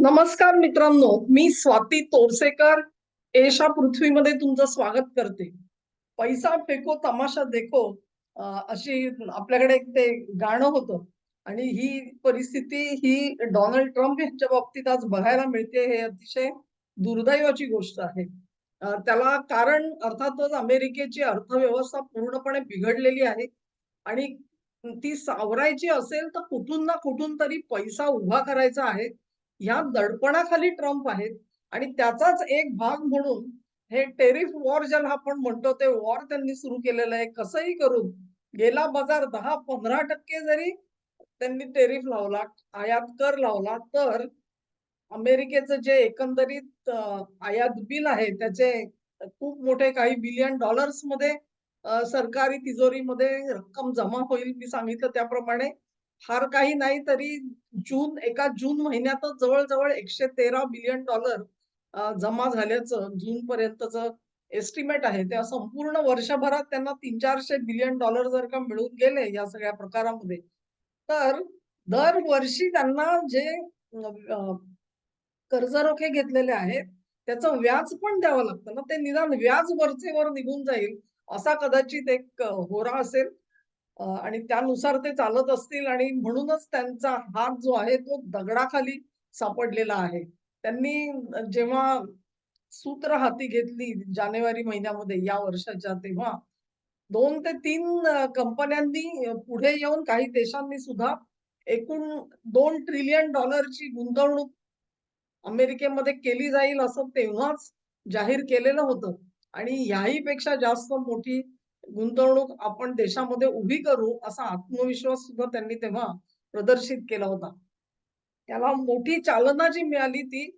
नमस्कार मित्रांनो मी स्वाती तोरसेकर. एशा पृथ्वीमध्ये तुमचं स्वागत करते. पैसा फेको तमाशा देखो अशी आपल्याकडे एक ते गाणं होतं. आणि ही परिस्थिती ही डोनाल्ड ट्रम्प यांच्या बाबतीत आज बघायला मिळते हे अतिशय दुर्दैवाची गोष्ट आहे. त्याला कारण अर्थातच अमेरिकेची अर्थव्यवस्था पूर्णपणे बिघडलेली आहे. आणि ती सावरायची असेल तर कुठून ना कुठून तरी पैसा उभा करायचा आहे. ह्या दडपणाखाली ट्रम्प आहेत आणि त्याचाच एक भाग म्हणून हे टेरिफ वॉर ज्याला आपण म्हणतो ते वॉर त्यांनी सुरू केलेलं आहे. कसंही करून गेला बाजार दहा पंधरा टक्के जरी त्यांनी टेरिफ लावला आयात कर लावला तर अमेरिकेचं जे एकंदरीत आयात बिल आहे त्याचे खूप मोठे काही बिलियन डॉलर्समध्ये सरकारी तिजोरीमध्ये रक्कम जमा होईल मी सांगितलं त्याप्रमाणे. फार काही नाही तरी जून एका जून महिन्यातच जवळजवळ एकशे तेरा बिलियन डॉलर जमा झाल्याचं जून पर्यंतच एस्टिमेट आहे. त्या संपूर्ण वर्षभरात त्यांना तीन चारशे बिलियन डॉलर जर का मिळून गेले या सगळ्या प्रकारामध्ये तर दरवर्षी त्यांना जे कर्जरोखे घेतलेले आहेत त्याचं व्याज पण द्यावं लागतं ना. ते निदान व्याज वरचे वर निघून जाईल असा कदाचित एक होरा असेल. आणि त्यानुसार ते चालत असतील आणि म्हणूनच त्यांचा हात जो आहे तो दगडाखाली सापडलेला आहे. त्यांनी जेव्हा सूत्र हाती घेतली जानेवारी महिन्यामध्ये या वर्षाच्या तेव्हा दोन ते तीन कंपन्यांनी पुढे येऊन काही देशांनी सुद्धा एकूण दोन ट्रिलियन डॉलरची गुंतवणूक अमेरिकेमध्ये केली जाईल असं तेव्हाच जाहीर केलेलं होतं. आणि याही पेक्षा जास्त मोठी गुंतवणूक आपण देशामध्ये उभी करू असा आत्मविश्वास सुद्धा त्यांनी तेव्हा प्रदर्शित केला होता. त्याला मोठी चालना जी मिळाली ती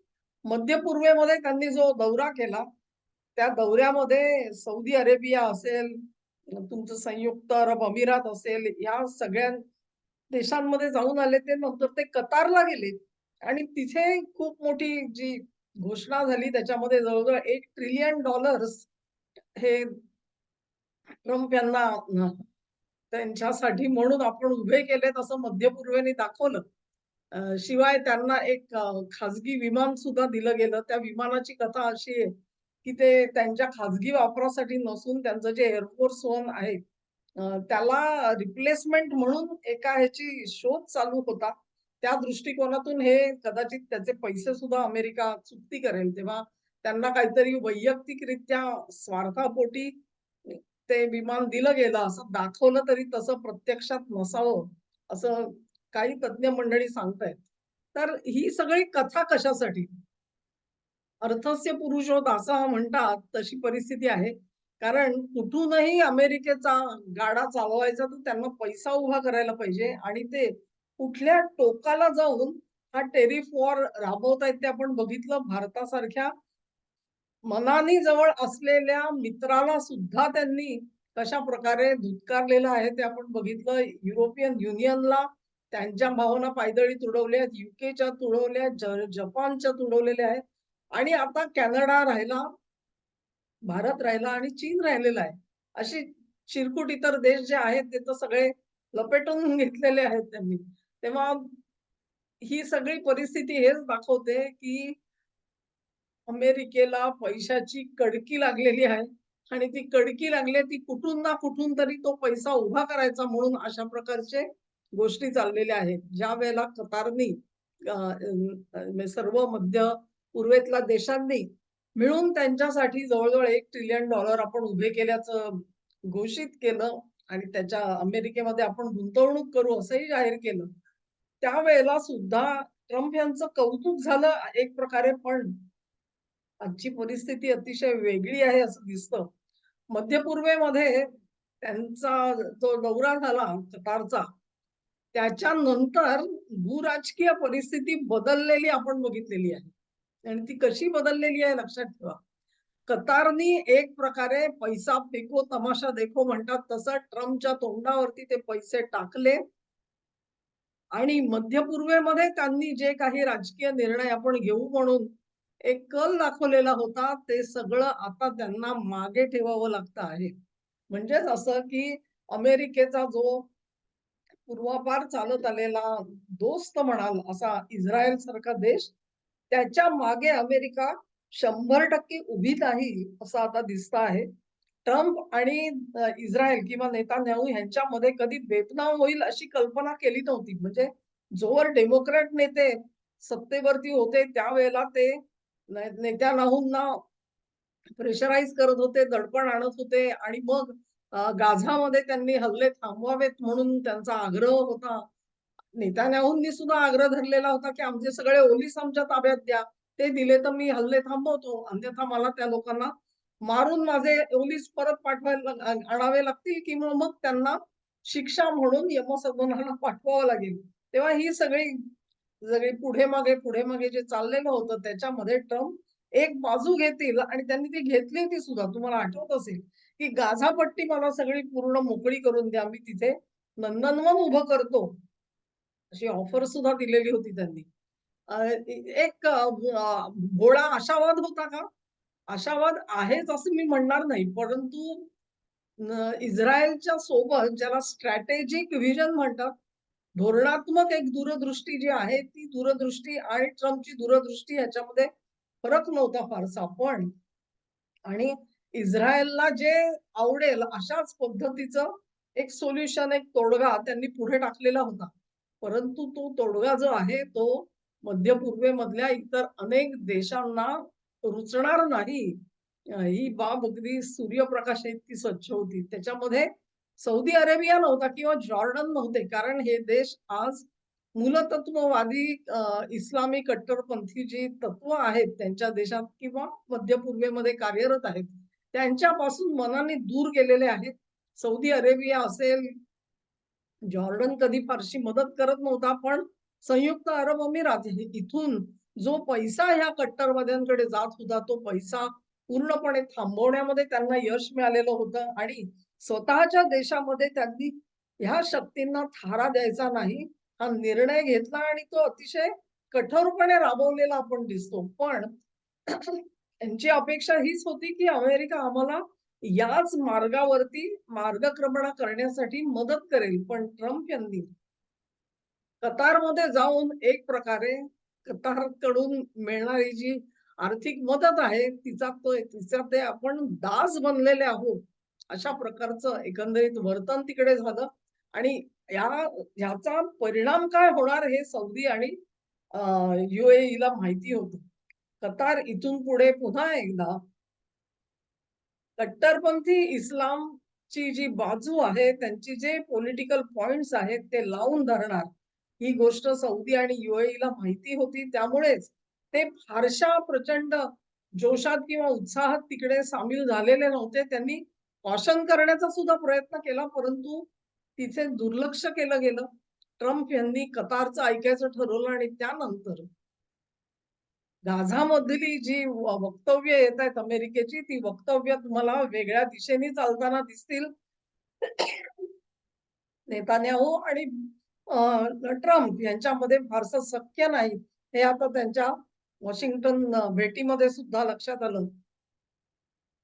मध्य पूर्वेमध्ये त्यांनी जो दौरा केला त्या दौऱ्यामध्ये सौदी अरेबिया असेल तुमचं संयुक्त अरब अमिरात असेल या सगळ्या देशांमध्ये जाऊन आले ते नंतर ते कतारला गेले. आणि तिथे खूप मोठी जी घोषणा झाली त्याच्यामध्ये जवळजवळ एक ट्रिलियन डॉलर्स हे ट्रम्प यांना त्यांच्यासाठी म्हणून आपण उभे केलेत असं मध्य पूर्वेने दाखवलं शिवाय त्यांना एक खाजगी विमान सुद्धा दिलं गेलं. त्या विमानाची कथा अशी आहे की ते त्यांच्या खाजगी वापरासाठी नसून त्यांचं जे एअरफोर्स वन आहे त्याला रिप्लेसमेंट म्हणून एका ह्याची शोध चालू होता. त्या दृष्टिकोनातून हे कदाचित त्याचे पैसे सुद्धा अमेरिका चुकती करेल. तेव्हा त्यांना काहीतरी वैयक्तिकरित्या स्वार्थापोटी ते विमान दिलं गेलं असं दाखवलं तरी तसं प्रत्यक्षात नसावं असं काही तज्ञ मंडळी सांगतायत. तर ही सगळी कथा कशासाठी? अर्थस्य पुरुषो असं म्हणतात तशी परिस्थिती आहे. कारण कुठूनही अमेरिकेचा गाडा चालवायचा तर त्यांना पैसा उभा करायला पाहिजे आणि ते कुठल्या टोकाला जाऊन हा टेरिफ वॉर राबवतायत ते आपण बघितलं भारतासारख्या मनानी जवळ असलेल्या मित्राला सुद्धा त्यांनी कशा प्रकारे धुतकारलेलं आहे ते आपण बघितलं. युरोपियन युनियनला त्यांच्या भावना पायदळी तुडवल्या युकेच्या तुडवल्या ज- जपानच्या तुडवलेल्या आहेत. आणि आता कॅनडा राहिला भारत राहिला आणि चीन राहिलेला आहे. अशी चिरकुट इतर देश जे आहेत ते तर सगळे लपेटून घेतलेले आहेत त्यांनी. तेव्हा ही सगळी परिस्थिती हेच दाखवते की अमेरिकेला पैशाची कडकी लागलेली आहे आणि ती कडकी लागली ती कुठून ना कुठून तरी तो पैसा उभा करायचा म्हणून अशा प्रकारचे गोष्टी चाललेल्या आहेत. ज्या वेळेला कतारनी सर्व मध्य पूर्वेतल्या देशांनी मिळून त्यांच्यासाठी जवळजवळ एक ट्रिलियन डॉलर आपण उभे केल्याचं घोषित केलं आणि त्याच्या अमेरिकेमध्ये आपण गुंतवणूक करू असंही जाहीर केलं. त्यावेळेला सुद्धा ट्रम्प यांचं कौतुक झालं एक प्रकारे पण आजची परिस्थिती अतिशय वेगळी आहे असं दिसतं. मध्य पूर्वेमध्ये त्यांचा जो दौरा झाला कतारचा त्याच्यानंतर भूराजकीय परिस्थिती बदललेली आपण बघितलेली आहे. आणि ती कशी बदललेली आहे लक्षात ठेवा. कतारनी एक प्रकारे पैसा फेको तमाशा देखो म्हणतात. तसं ट्रम्पच्या तोंडावरती ते पैसे टाकले. आणि मध्य पूर्वेमध्ये त्यांनी जे काही राजकीय निर्णय आपण घेऊ म्हणून एक कल दाखवलेला होता ते सगळं आता त्यांना मागे ठेवावं लागतं आहे. म्हणजेच असं की अमेरिकेचा जो पूर्वापार चालत आलेला दोस्त म्हणाल असा इस्रायल सारखा देश त्याच्यामागे अमेरिका शंभर टक्के उभी नाही असं आता दिसत आहे. ट्रम्प आणि इस्रायल किंवा नेतान्याहू यांच्यामध्ये कधी बेपनाव होईल अशी कल्पना केली नव्हती. म्हणजे जोवर डेमोक्रॅट नेते सत्तेवरती होते त्यावेळेला ते नेत्यानाहूंना प्रेशराईज करत होते दडपण आणत होते आणि मग गाझामध्ये त्यांनी हल्ले थांबवावेत म्हणून त्यांचा आग्रह होता. नेत्यानाहूंनी सुद्धा आग्रह धरलेला होता की आमचे सगळे ओलीस आमच्या ताब्यात द्या. ते दिले तर मी हल्ले थांबवतो. अन्यथा मला त्या लोकांना मारून माझे ओलीस परत पाठवायला आणावे लागतील किंवा मग त्यांना शिक्षा म्हणून यमसदनाला पाठवावं लागेल. तेव्हा ही सगळी सगळी पुढे मागे पुढे मागे जे चाललेलं होतं त्याच्यामध्ये ट्रम्प एक बाजू घेतील आणि त्यांनी ती घेतली होती सुद्धा. तुम्हाला आठवत असेल की गाझापट्टी मला सगळी पूर्ण मोकळी करून द्या मी तिथे नंदनवन उभं करतो. अशी ऑफर सुद्धा दिलेली होती त्यांनी. एक भोळा आशावाद होता का? आशावाद आहेच असं मी म्हणणार नाही परंतु इस्रायलच्या सोबत ज्याला स्ट्रॅटेजिक व्हिजन म्हणतात धोरणात्मक एक दूरदृष्टी जी आहे ती दूरदृष्टी आणि ट्रम्पची दूरदृष्टी ह्याच्यामध्ये फरक नव्हता फारसा. पण आणि इस्रायलला जे आवडेल अशाच पद्धतीचं एक सोल्युशन एक तोडगा त्यांनी पुढे टाकलेला होता. परंतु तो तोडगा जो आहे तो मध्य पूर्वेमधल्या इतर अनेक देशांना रुचणार नाही. ही बाब अगदी सूर्यप्रकाश इतकी स्वच्छ होती. त्याच्यामध्ये सौदी अरेबिया नव्हता किंवा जॉर्डन नव्हते कारण हे देश आज मूलतत्ववादी इस्लामी कट्टरपंथी जी तत्व आहेत त्यांच्या देशात किंवा मध्य पूर्वेमध्ये कार्यरत आहेत त्यांच्यापासून मनाने दूर गेलेले आहेत. सौदी अरेबिया असेल जॉर्डन कधी फारशी मदत करत नव्हता पण संयुक्त अरब अमिरात इथून जो पैसा ह्या कट्टरवाद्यांकडे जात होता तो पैसा पूर्णपणे थांबवण्यामध्ये त्यांना यश मिळालेलं होतं आणि स्वतःच्या देशामध्ये त्यांनी ह्या शक्तींना थारा द्यायचा नाही हा निर्णय घेतला आणि तो अतिशय कठोरपणे राबवलेला आपण दिसतो. पण त्यांची अपेक्षा हीच होती की अमेरिका आम्हाला याच मार्गावरती मार्गक्रमणा करण्यासाठी मदत करेल. पण ट्रम्प यांनी कतारमध्ये जाऊन एक प्रकारे कतारकडून मिळणारी जी आर्थिक मदत आहे तिचा तो तिचा ते आपण दास बनलेले आहोत. अशा प्रकारचं एकंदरीत वर्तन तिकडे झालं. आणि या ह्याचा परिणाम काय होणार हे सौदी आणि युएईला माहिती होतं. कतार इथून पुढे पुन्हा एकदा कट्टरपंथी इस्लामची जी बाजू आहे त्यांची जे पॉलिटिकल पॉइंट्स आहेत ते लावून धरणार ही गोष्ट सौदी आणि युएईला माहिती होती. त्यामुळेच ते फारशा प्रचंड जोशात किंवा उत्साहात तिकडे सामील झालेले नव्हते. त्यांनी कॉशन करण्याचा सुद्धा प्रयत्न केला परंतु तिचे दुर्लक्ष केलं गेलं. ट्रम्प यांनी कतारचं ऐकायचं ठरवलं आणि त्यानंतर गाझामधली जी वक्तव्य येत आहेत अमेरिकेची ती वक्तव्य तुम्हाला वेगळ्या दिशेने चालताना दिसतील. नेतान्याहू आणि ट्रम्प यांच्यामध्ये फारसं शक्य नाही. हे आता त्यांच्या वॉशिंग्टन भेटीमध्ये सुद्धा लक्षात आलं.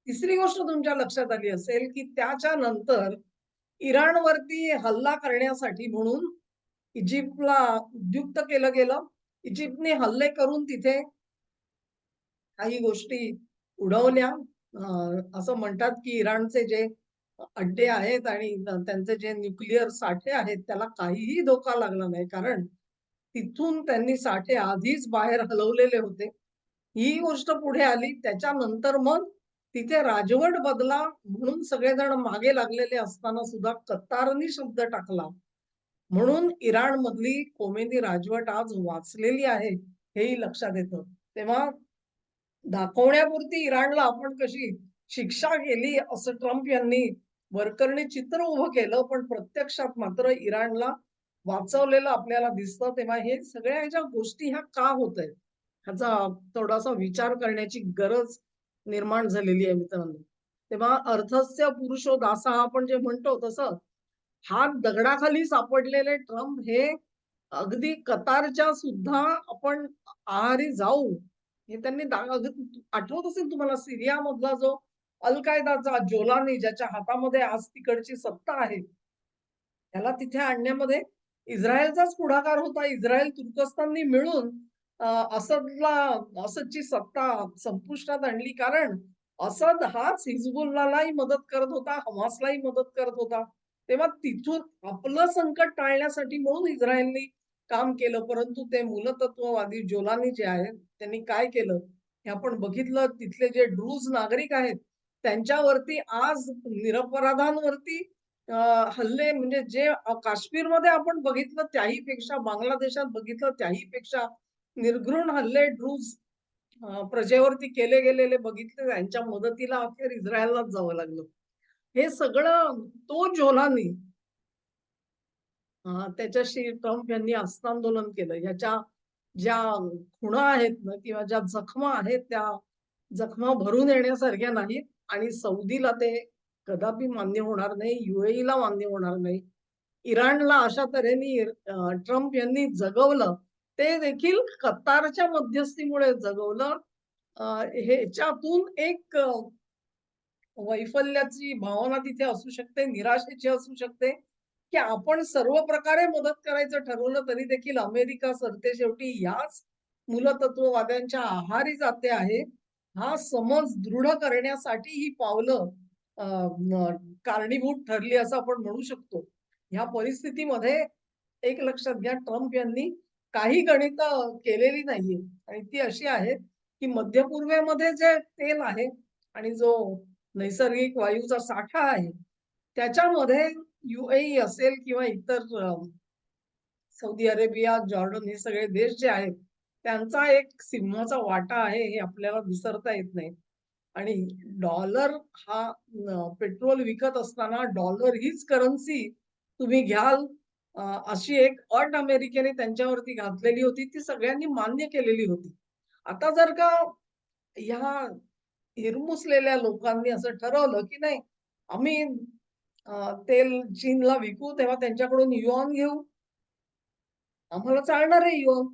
तिसरी गोष्ट तुमच्या लक्षात आली असेल की त्याच्या नंतर इराणवरती हल्ला करण्यासाठी म्हणून इजिप्तला उद्युक्त केलं गेलं. इजिप्तने हल्ले करून तिथे काही गोष्टी उडवल्या. असं म्हणतात की इराणचे जे अड्डे आहेत आणि त्यांचे जे न्यूक्लिअर साठे आहेत त्याला काहीही धोका लागला नाही. कारण तिथून त्यांनी साठे आधीच बाहेर हलवलेले होते. ही गोष्ट पुढे आली. त्याच्यानंतर मग तिथे राजवट बदला म्हणून सगळेजण मागे लागलेले असताना सुद्धा कतारनी शब्द टाकला. म्हणून इराण मधली कोमेनी राजवट आज वाचलेली आहे हेही लक्षात येतं. तेव्हा दाखवण्यापुरती इराणला आपण कशी शिक्षा केली असं ट्रम्प यांनी वरकरणी चित्र उभं केलं पण प्रत्यक्षात मात्र इराणला वाचवलेलं आपल्याला दिसतं तेव्हा हे सगळ्या ह्याच्या गोष्टी ह्या का होत आहेत ह्याचा थोडासा विचार करण्याची गरज निर्माण झालेली आहे मित्रांनो. तेव्हा अर्थस्य पुरुषो दासा आपण जे म्हणतो तसं हा दगडाखाली सापडलेले ट्रम्प हे अगदी कतारच्या सुद्धा आपण आहारी जाऊ हे त्यांनी आठवत असेल तुम्हाला सिरिया मधला जो अल कायदाचा जोलानी ज्याच्या हातामध्ये आज तिकडची सत्ता आहे त्याला तिथे आणण्यामध्ये इस्रायलचाच पुढाकार होता. इस्रायल तुर्कस्ताननी मिळून असदला असदची सत्ता संपुष्टात आणली. कारण असद हाच हिजबुल्लालाही मदत करत होता हमासलाही मदत करत होता. तेव्हा तिथून आपलं संकट टाळण्यासाठी म्हणून इस्रायलनी काम केलं. परंतु ते मूलतत्ववादी जोलानी जे आहेत त्यांनी काय केलं? हे आपण बघितलं. तिथले जे ड्रूज नागरिक आहेत त्यांच्यावरती आज निरपराधांवरती हल्ले म्हणजे जे काश्मीरमध्ये आपण बघितलं त्याही पेक्षा बांगलादेशात बघितलं त्याही पेक्षा निर्घृण हल्ले ड्रूज प्रजेवरती केले गेलेले बघितले त्यांच्या मदतीला अखेर इस्रायललाच जावं लागलं. हे सगळं तो जोलानी त्याच्याशी ट्रम्प यांनी हस्तांदोलन केलं. याच्या ज्या खुणा आहेत ना किंवा ज्या जखमा आहेत त्या जखमा भरून येण्यासारख्या नाहीत. आणि सौदीला ते कदापि मान्य होणार नाही युएईला मान्य होणार नाही. इराणला अशा तऱ्हेने ट्रम्प यांनी जगवलं. ते देखील कतारच्या मध्यस्थीमुळे जगवलं. ह्याच्यातून एक वैफल्याची भावना तिथे असू शकते निराशेची असू शकते की आपण सर्व प्रकारे मदत करायचं ठरवलं तरी देखील अमेरिका सरते शेवटी याच मूलतत्ववाद्यांच्या आहारी जाते आहे. हा समज दृढ करण्यासाठी ही पावलं कारणीभूत ठरली असं आपण म्हणू शकतो. ह्या परिस्थितीमध्ये एक लक्षात घ्या ट्रम्प यांनी काही गणित केलेली नाहीये. आणि ती अशी आहेत की मध्य पूर्वेमध्ये जे तेल आहे आणि जो नैसर्गिक वायूचा साठा आहे त्याच्यामध्ये युएई असेल किंवा इतर सौदी अरेबिया जॉर्डन हे सगळे देश जे आहेत त्यांचा एक सिंहाचा वाटा आहे हे आपल्याला विसरता येत नाही. आणि डॉलर हा पेट्रोल विकत असताना डॉलर हीच करन्सी तुम्ही घ्याल अशी एक अट अमेरिकेने त्यांच्यावरती घातलेली होती. ती सगळ्यांनी मान्य केलेली होती. आता जर का ह्या हिरमुसलेल्या लोकांनी असं ठरवलं की नाही आम्ही तेल चीनला विकू तेव्हा त्यांच्याकडून युआन घेऊ. आम्हाला चालणार आहे युआन.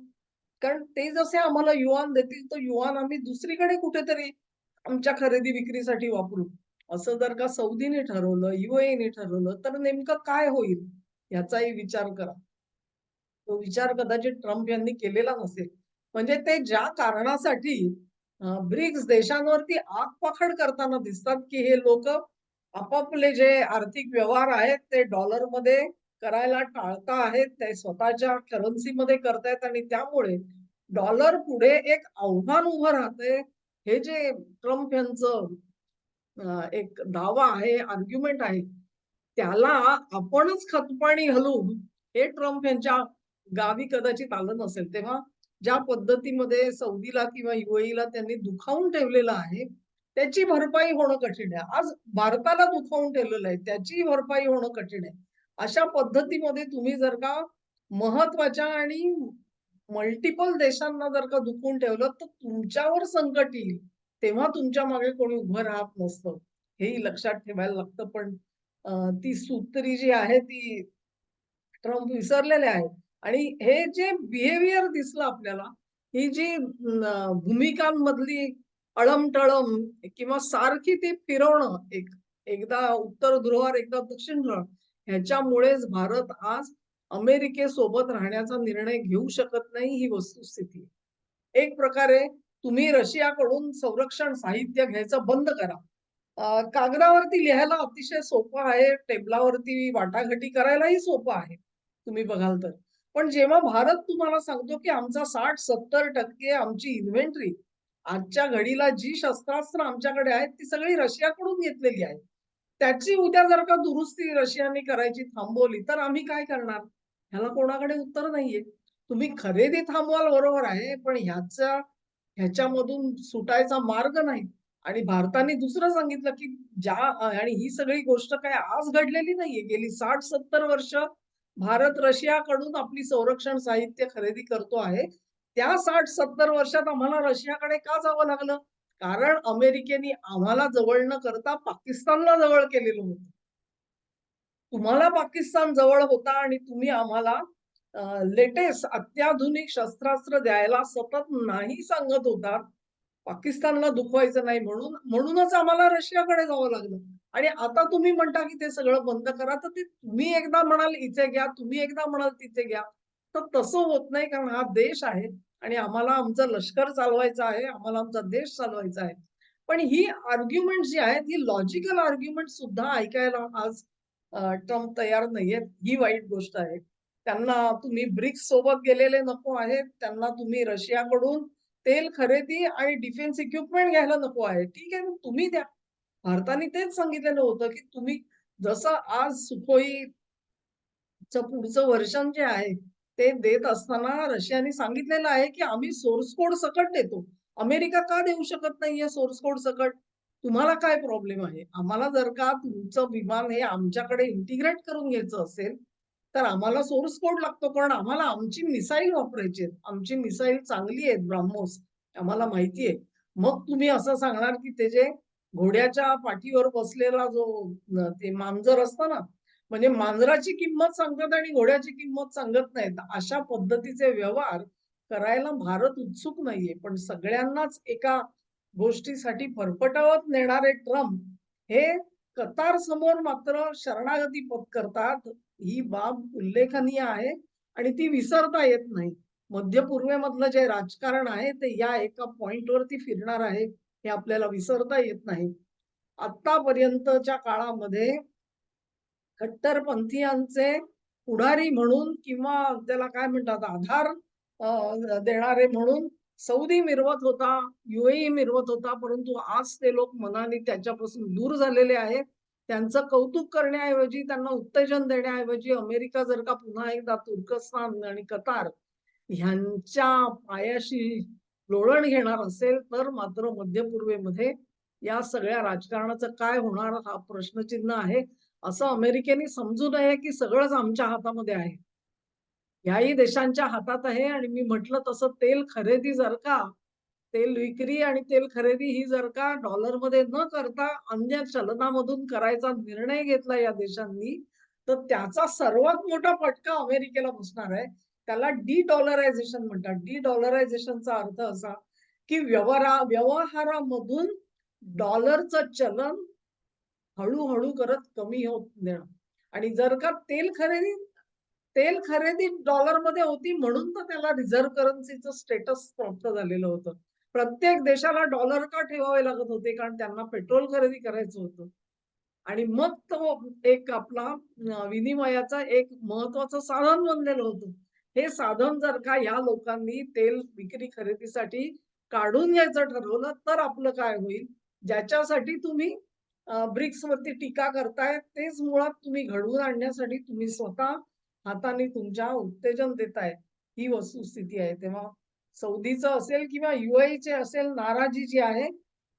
कारण ते जसे आम्हाला युआन देतील तर युआन आम्ही दुसरीकडे कुठेतरी आमच्या खरेदी विक्रीसाठी वापरू. असं जर का सौदीने ठरवलं युएने ठरवलं तर नेमकं काय होईल? याचाही विचार करा. तो विचार कदाचित ट्रम्प यांनी केलेला नसेल. म्हणजे ते ज्या कारणासाठी ब्रिक्स देशांवरती आगपाखड करताना दिसतात की हे लोक आपापले जे आर्थिक व्यवहार आहेत ते डॉलरमध्ये करायला टाळता आहेत ते स्वतःच्या करन्सीमध्ये करतायत आणि त्यामुळे डॉलर पुढे एक आव्हान उभं राहतंय. हे जे ट्रम्प यांचं एक दावा आहे आर्ग्युमेंट आहे त्याला आपणच खतपाणी घालून हे ट्रम्प यांच्या गावी कदाचित आलं नसेल. तेव्हा ज्या पद्धतीमध्ये सौदीला किंवा युएईला त्यांनी दुखावून ठेवलेलं आहे त्याची भरपाई होणं कठीण आहे. आज भारताला दुखावून ठेवलेलं आहे त्याची भरपाई होणं कठीण आहे. अशा पद्धतीमध्ये तुम्ही जर का महत्त्वाच्या आणि मल्टिपल देशांना जर का दुखवून ठेवलं तर तुमच्यावर संकट येईल. तेव्हा तुमच्या मागे कोणी उभं राहत नसतं. हेही लक्षात ठेवायला लागतं. पण ती सूत्री जी आहे ती ट्रम्प विसरलेले आहेत. आणि हे जे बिहेवियर दिसलं आपल्याला ही जी भूमिकांमधली अळमटळम किंवा सारखी ती फिरवणं एक एकदा उत्तर ध्रुवावर एकदा दक्षिण ध्रुवावर ह्याच्यामुळेच भारत आज अमेरिकेसोबत राहण्याचा निर्णय घेऊ शकत नाही ही वस्तुस्थिती एक प्रकारे तुम्ही रशियाकडून संरक्षण साहित्य घ्यायचं बंद करा. कागदावरती लिहायला अतिशय सोपं आहे टेबलावरती वाटाघाटी करायलाही सोपं आहे तुम्ही बघाल तर. पण जेव्हा भारत तुम्हाला सांगतो की आमचा साठ सत्तर टक्के आमची इन्व्हेंटरी आजच्या घडीला जी शस्त्रास्त्र आमच्याकडे आहेत ती सगळी रशियाकडून घेतलेली आहे. त्याची उद्या जर का दुरुस्ती रशियाने करायची थांबवली तर आम्ही काय करणार? ह्याला कोणाकडे उत्तर नाहीये. तुम्ही खरेदी थांबवाल बरोबर आहे पण ह्याचा ह्याच्यामधून सुटायचा मार्ग नाही. आणि भारताने दुसरं सांगितलं की ज्या आणि ही सगळी गोष्ट काय आज घडलेली नाहीये. गेली साठ सत्तर वर्ष भारत रशियाकडून आपली संरक्षण साहित्य खरेदी करतो आहे. त्या साठ सत्तर वर्षात आम्हाला रशियाकडे का जावं लागलं? कारण अमेरिकेने आम्हाला जवळ न करता पाकिस्तानला जवळ केलेलं होतं. तुम्हाला पाकिस्तान जवळ होता आणि तुम्ही आम्हाला लेटेस्ट अत्याधुनिक शस्त्रास्त्र द्यायला सतत नाही सांगत होता पाकिस्तानला दुखवायचं नाही म्हणून म्हणूनच आम्हाला रशियाकडे जावं लागलं. आणि आता तुम्ही म्हणता की ते सगळं बंद करा तर ते तुम्ही एकदा म्हणाल इथे घ्या तुम्ही एकदा म्हणाल तिथे घ्या. तर तसं होत नाही कारण हा देश आहे आणि आम्हाला आमचं लष्कर चालवायचं आहे आम्हाला आमचा देश चालवायचा आहे. पण ही आर्ग्युमेंट जी आहेत ही लॉजिकल आर्ग्युमेंट सुद्धा ऐकायला आज ट्रम्प तयार नाहीयेत. ही वाईट गोष्ट आहे. त्यांना तुम्ही ब्रिक्स सोबत गेलेले नको आहेत. त्यांना तुम्ही रशियाकडून तेल खरेदी आणि डिफेन्स इक्विपमेंट घ्यायला नको आहे. ठीक आहे मग तुम्ही द्या. भारताने तेच सांगितलेलं होतं की तुम्ही जसं आज सुखोई पुढचं वर्षन जे आहे ते देत असताना रशियाने सांगितलेलं आहे की आम्ही सोर्स कोड सकट देतो. अमेरिका का देऊ शकत नाहीये सोर्स कोड सकट? तुम्हाला काय प्रॉब्लेम आहे? आम्हाला जर का तुमचं विमान हे आमच्याकडे इंटिग्रेट करून घ्यायचं असेल तर आम्हाला सोर्स कोड लागतो कारण आम्हाला आमची मिसाईल वापरायची आहेत. आमची मिसाईल चांगली आहेत ब्राह्मोस आम्हाला माहिती आहे. मग तुम्ही असं सांगणार की ते जे घोड्याच्या पाठीवर बसलेला जो ते मांजर असतं ना म्हणजे मांजराची किंमत सांगतात आणि घोड्याची किंमत सांगत नाहीत. अशा पद्धतीचे व्यवहार करायला भारत उत्सुक नाहीये. पण सगळ्यांनाच एका गोष्टीसाठी फरफटावत नेणारे ट्रम्प हे कतार समोर मात्र शरणागती पत्करतात. ही बाब उल्लेखनीय आहे आणि ती विसरता येत नाही. मध्य पूर्वेमधलं जे राजकारण आहे ते या एका पॉइंटवरती फिरणार आहे हे आपल्याला विसरता येत नाही. आतापर्यंतच्या काळामध्ये कट्टरपंथीयांचे पुढारी म्हणून किंवा त्याला काय म्हणतात आधार देणारे म्हणून सौदी मिरवत होता युएई मिरवत होता परंतु आज ते लोक मनाने त्याच्यापासून दूर झालेले आहेत. त्यांचं कौतुक करण्याऐवजी त्यांना उत्तेजन देण्याऐवजी अमेरिका जर का पुन्हा एकदा तुर्कस्तान आणि कतार ह्यांच्या पायाशी लोळण घेणार असेल तर मात्र मध्य पूर्वेमध्ये या सगळ्या राजकारणाचं काय होणार हा प्रश्नचिन्ह आहे असं अमेरिकेने समजू नये की सगळंच आमच्या हातामध्ये आहे. याही देशांच्या हातात आहे आणि मी म्हटलं तसं तेल खरेदी जर का तेल विक्री आणि तेल खरेदी ही जर का डॉलरमध्ये न करता अन्य चलनामधून करायचा निर्णय घेतला या देशांनी तर त्याचा सर्वात मोठा फटका अमेरिकेला बसणार आहे. त्याला डी डॉलरायझेशन म्हणतात. डी डॉलरायझेशनचा अर्थ असा की व्यवहारा व्यवहारामधून डॉलरचं चलन हळूहळू करत कमी होत नेणं. आणि जर का तेल खरेदी तेल खरेदी डॉलरमध्ये होती म्हणून तर त्याला रिझर्व्ह करन्सीचं स्टेटस प्राप्त झालेलं होतं. प्रत्येक देशाला डॉलर का ठेवावे लागत होते? कारण त्यांना पेट्रोल खरेदी करायचं होतं. आणि मग तो एक आपला विनिमयाचा एक महत्वाचं साधन बनलेलं होतं. हे साधन जर का या लोकांनी तेल विक्री खरेदीसाठी काढून घ्यायचं ठरवलं तर आपलं काय होईल? ज्याच्यासाठी तुम्ही ब्रिक्स वरती टीका करताय तेच मुळात तुम्ही घडवून आणण्यासाठी तुम्ही स्वतः हाताने तुमच्या उत्तेजन देताय. ही वस्तुस्थिती आहे. तेव्हा सौदीचं असेल किंवा युएईचे असेल नाराजी जी आहे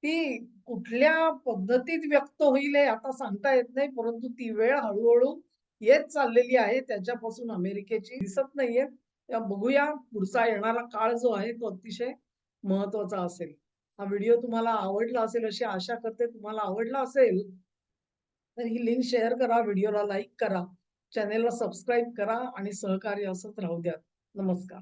ती कुठल्या पद्धतीत व्यक्त होईल हे आता सांगता येत नाही परंतु ती वेळ हळूहळू येत चाललेली आहे. त्याच्यापासून अमेरिकेची दिसत नाहीये. बघूया पुढचा येणारा काळ जो आहे तो अतिशय महत्त्वाचा असेल. हा व्हिडिओ तुम्हाला आवडला असेल अशी आशा करते तुम्हाला आवडला असेल तर ही लिंक शेअर करा व्हिडिओला लाईक करा चॅनेलला सबस्क्राईब करा आणि सहकार्य असंच राहू द्या. नमस्कार.